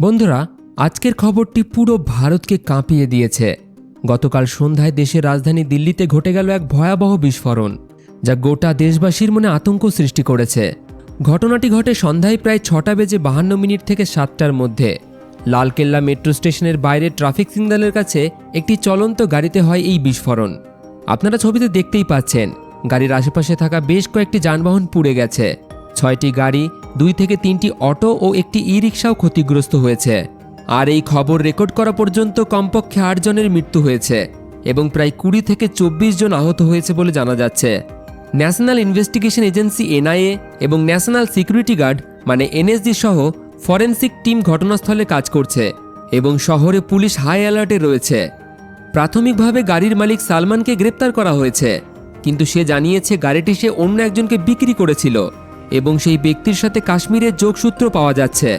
বন্ধুরা, আজকের খবরটি পুরো ভারতকে কাঁপিয়ে দিয়েছে। গতকাল সন্ধ্যায় দেশের রাজধানী দিল্লিতে ঘটে গেল এক ভয়াবহ বিস্ফোরণ, যা গোটা দেশবাসীর মনে আতঙ্ক সৃষ্টি করেছে। ঘটনাটি ঘটে সন্ধ্যায় প্রায় ছটা বেজে বাহান্ন মিনিট থেকে সাতটার মধ্যে। লালকেল্লা মেট্রো স্টেশনের বাইরে ট্রাফিক সিগন্যালের কাছে একটি চলন্ত গাড়িতে হয় এই বিস্ফোরণ। আপনারা ছবিতে দেখতেই পাচ্ছেন, গাড়ির আশেপাশে থাকা বেশ কয়েকটি যানবাহন পুড়ে গেছে। ছয়টি গাড়ি, দুই থেকে তিনটি অটো ও একটি ই রিক্সাও ক্ষতিগ্রস্ত হয়েছে। আর এই খবর রেকর্ড করা পর্যন্ত কমপক্ষে আট জনের মৃত্যু হয়েছে এবং প্রায় কুড়ি থেকে চব্বিশ জন আহত হয়েছে বলে জানা যাচ্ছে। ন্যাশনাল ইনভেস্টিগেশন এজেন্সি এনআইএ এবং ন্যাশনাল সিকিউরিটি গার্ড মানে এনএসজি সহ ফরেন্সিক টিম ঘটনাস্থলে কাজ করছে এবং শহরে পুলিশ হাই অ্যালার্টে রয়েছে। প্রাথমিকভাবে গাড়ির মালিক সালমানকে গ্রেপ্তার করা হয়েছে, কিন্তু সে জানিয়েছে গাড়িটি সে অন্য একজনকে বিক্রি করেছিল। এবং সেই ব্যক্তির সাথে কাশ্মীরের যোগসূত্র পাওয়া যাচ্ছে।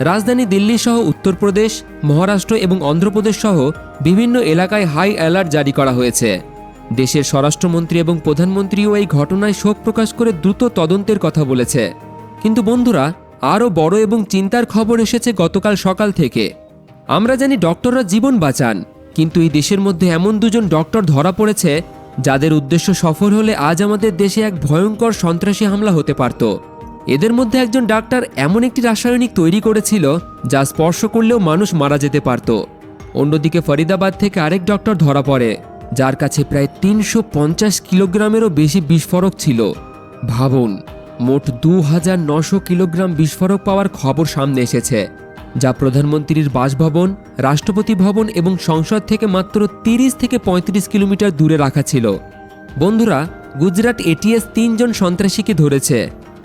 রাজধানী দিল্লি সহ উত্তরপ্রদেশ, মহারাষ্ট্র এবং অন্ধ্রপ্রদেশ সহ বিভিন্ন এলাকায় হাই অ্যালার্ট জারি করা হয়েছে। দেশের স্বরাষ্ট্রমন্ত্রী এবং প্রধানমন্ত্রীও এই ঘটনায় শোক প্রকাশ করে দ্রুত তদন্তের কথা বলেছে। কিন্তু বন্ধুরা, আরও বড় এবং চিন্তার খবর এসেছে গতকাল সকাল থেকে। আমরা জানি ডক্টররা জীবন বাঁচান, কিন্তু এই দেশের মধ্যে এমন দুজন ডক্টর ধরা পড়েছে যাদের উদ্দেশ্য সফল হলে আজ আমাদের দেশে এক ভয়ঙ্কর সন্ত্রাসী হামলা হতে পারত। এদের মধ্যে একজন ডাক্তার এমন একটি রাসায়নিক তৈরি করেছিল যা স্পর্শ করলেও মানুষ মারা যেতে পারত। অন্যদিকে ফরিদাবাদ থেকে আরেক ডক্টর ধরা পড়ে, যার কাছে প্রায় তিনশো পঞ্চাশ কিলোগ্রামেরও বেশি বিস্ফোরক ছিল। ভাবুন, মোট দু হাজার নশো কিলোগ্রাম বিস্ফোরক পাওয়ার খবর সামনে এসেছে। যা প্রধানমন্ত্রীর বাসভবন, রাষ্ট্রপতি ভবন এবং সংসদ থেকে মাত্র তিরিশ থেকে পঁয়ত্রিশ কিলোমিটার দূরে রাখা ছিল। বন্ধুরা, গুজরাট এটিএস তিনজন সন্ত্রাসীকে ধরেছে,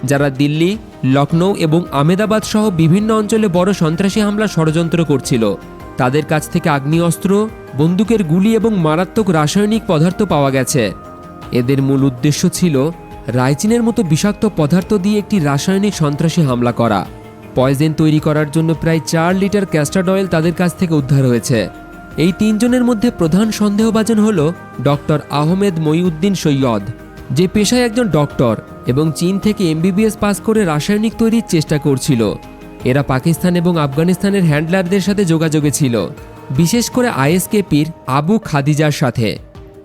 যারা দিল্লি লখনৌ এবং আমেদাবাদ সহ বিভিন্ন অঞ্চলে বড় সন্ত্রাসী হামলা ষড়যন্ত্র করছিল। তাদের কাছ থেকে আগ্নেয়াস্ত্র, বন্দুকের গুলি এবং মারাত্মক রাসায়নিক পদার্থ পাওয়া গেছে। এদের মূল উদ্দেশ্য ছিল রাইচিনের মতো বিষাক্ত পদার্থ দিয়ে একটি রাসায়নিক সন্ত্রাসী হামলা করা। পয়জেন তৈরি করার জন্য প্রায় চার লিটার ক্যাস্টার্ড অয়েল তাদের কাছ থেকে উদ্ধার হয়েছে। এই তিনজনের মধ্যে প্রধান সন্দেহভাজন হল ডক্টর আহমেদ মইউদ্দিন সৈয়দ, যে পেশায় একজন ডক্টর এবং চীন থেকে এমবিবিএস পাস করে রাসায়নিক তৈরির চেষ্টা করছিল। এরা পাকিস্তান এবং আফগানিস্তানের হ্যান্ডলারদের সাথে যোগাযোগে ছিল, বিশেষ করে আইএসকেপির আবু খাদিজার সাথে।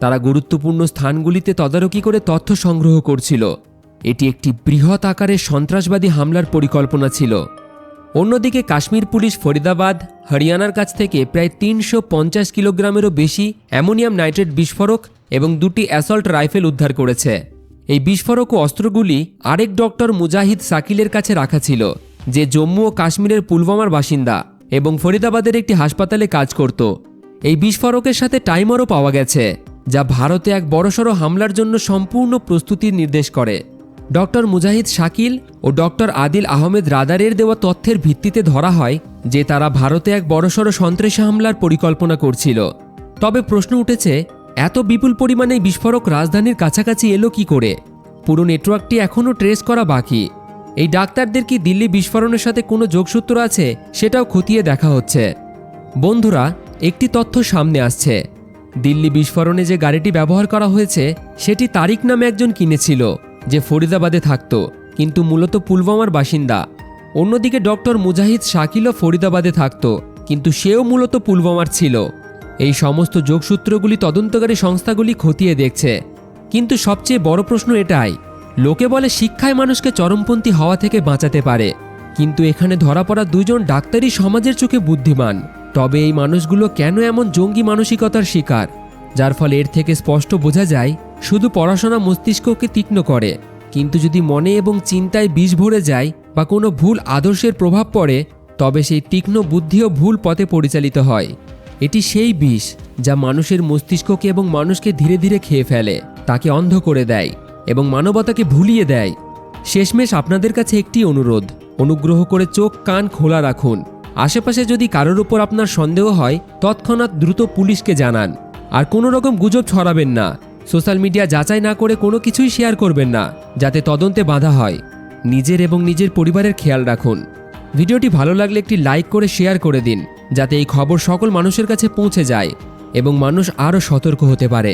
তারা গুরুত্বপূর্ণ স্থানগুলিতে তদারকি করে তথ্য সংগ্রহ করছিল। এটি একটি বৃহৎ আকারের সন্ত্রাসবাদী হামলার পরিকল্পনা ছিল। অন্যদিকে কাশ্মীর পুলিশ ফরিদাবাদ, হরিয়ানার কাছ থেকে প্রায় তিনশো পঞ্চাশ কিলোগ্রামেরও বেশি অ্যামোনিয়াম নাইট্রেট বিস্ফোরক এবং দুটি অ্যাসল্ট রাইফেল উদ্ধার করেছে। এই বিস্ফোরক ও অস্ত্রগুলি আরেক ডক্টর মুজাহিদ সাকিলের কাছে রাখা ছিল, যে জম্মু ও কাশ্মীরের পুলওয়ামার বাসিন্দা এবং ফরিদাবাদের একটি হাসপাতালে কাজ করত। এই বিস্ফোরকের সাথে টাইমারও পাওয়া গেছে, যা ভারতে এক বড়সড় হামলার জন্য সম্পূর্ণ প্রস্তুতির নির্দেশ করে। ডক্টর মুজাহিদ শাকিল ও ডক্টর আদিল আহমেদ রাদারের দেওয়া তথ্যের ভিত্তিতে ধরা হয় যে তারা ভারতে এক বড়সড় সন্ত্রাসী হামলার পরিকল্পনা করছিল। তবে প্রশ্ন উঠেছে, এত বিপুল পরিমাণে বিস্ফোরক রাজধানীর কাছাকাছি এলো কি করে? পুরো নেটওয়ার্কটি এখনও ট্রেস করা বাকি। এই ডাক্তারদের কি দিল্লি বিস্ফোরণের সাথে কোনো যোগসূত্র আছে? সেটাও খতিয়ে দেখা হচ্ছে। বন্ধুরা, একটি তথ্য সামনে আসছে। দিল্লি বিস্ফোরণে যে গাড়িটি ব্যবহার করা হয়েছে, সেটি তারিক নামে একজন কিনেছিল। যে ফরিদাবাদে থাকত, কিন্তু মূলত পুলওয়ামার বাসিন্দা। অন্যদিকে ডক্টর মুজাহিদ শাকিলও ফরিদাবাদে থাকত, কিন্তু সেও মূলত পুলওয়ামার ছিল। এই সমস্ত যোগসূত্রগুলি তদন্তকারী সংস্থাগুলি খতিয়ে দেখছে। কিন্তু সবচেয়ে বড় প্রশ্ন এটাই, লোকে বলে শিক্ষায় মানুষকে চরমপন্থী হওয়া থেকে বাঁচাতে পারে, কিন্তু এখানে ধরা পড়া দুজন ডাক্তারই সমাজের চোখে বুদ্ধিমান। তবে এই মানুষগুলো কেন এমন জঙ্গি মানসিকতার শিকার? যার ফলে এর থেকে স্পষ্ট বোঝা যায় শুধু পড়াশোনা মস্তিষ্ককে তীক্ষ্ণ করে, কিন্তু যদি মনে এবং চিন্তায় বিষ ভরে যায় বা কোনো ভুল আদর্শের প্রভাব পড়ে, তবে সেই তীক্ষ্ণ বুদ্ধিও ভুল পথে পরিচালিত হয়। এটি সেই বিষ যা মানুষের মস্তিষ্ককে এবং মানুষকে ধীরে ধীরে খেয়ে ফেলে, তাকে অন্ধ করে দেয় এবং মানবতাকে ভুলিয়ে দেয়। শেষমেশ আপনাদের কাছে একটি অনুরোধ, অনুগ্রহ করে চোখ, কান খোলা রাখুন। আশেপাশে যদি কারোর উপর আপনার সন্দেহ হয়, তৎক্ষণাৎ দ্রুত পুলিশকে জানান। আর কোনো রকম গুজব ছড়াবেন না। সোশ্যাল মিডিয়া যাচাই না করে কোনো কিছুই শেয়ার করবেন না, যাতে তদন্তে বাধা হয়। নিজের এবং নিজের পরিবারের খেয়াল রাখুন। ভিডিওটি ভালো লাগলে একটি লাইক করে শেয়ার করে দিন, যাতে এই খবর সকল মানুষের কাছে পৌঁছে যায় এবং মানুষ আরও সতর্ক হতে পারে।